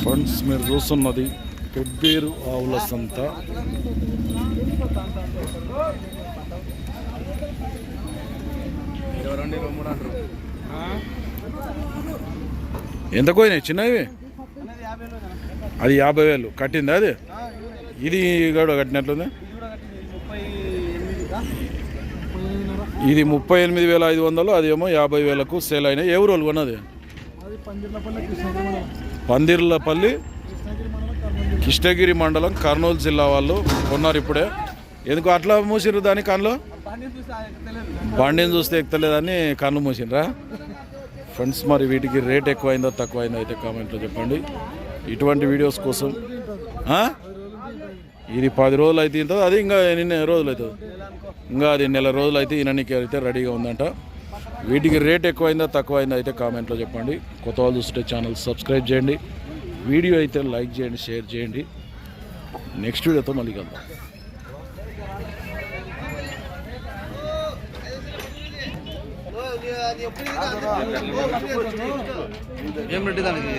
Friends మీరు చూస్తున్నది పెబ్బేరు ఆవుల సంత. ఎంత పోయినాయి? చిన్నవి? అది యాభై వేలు. కట్టిందా అది? ఇది కూడా కట్టినట్లుంది? ఇది ముప్పై ఎనిమిది వేల ఐదు వందలు అదేమో యాభై వేలకు సేల్ అయినాయి. ఏ ఊరు కొన్నది? పందిర్లపల్లి కృష్ణగిరి మండలం కర్నూలు జిల్లా వాళ్ళు కొన్నారు ఇప్పుడే. ఎందుకు అట్లా మూసిర్రు దాని కళ్ళు? బండిని చూస్తే ఎక్కలేదని కళ్ళు మూసిండ్రా ఫ్రెండ్స్ మరి వీటికి రేట్ ఎక్కువైందో తక్కువైందో అయితే కామెంట్లో చెప్పండి. ఇటువంటి వీడియోస్ కోసం ఇది పది రోజులు అయితే ఇంత అది ఇంకా నిన్న రోజులు అవుతుంది. ఇంకా అది నెల రోజులు అయితే ఈయనకి అయితే రెడీగా ఉందంట. వీటికి రేట్ ఎక్కువైందో తక్కువైందా అయితే కామెంట్లో చెప్పండి. కొత్త వాళ్ళు చూస్తుంటే ఛానల్ సబ్స్క్రైబ్ చేయండి. వీడియో అయితే లైక్ చేయండి షేర్ చేయండి. నెక్స్ట్ వీడియోతో మళ్ళీ కలుద్దాం. ఏం రెడ్డి దానికి?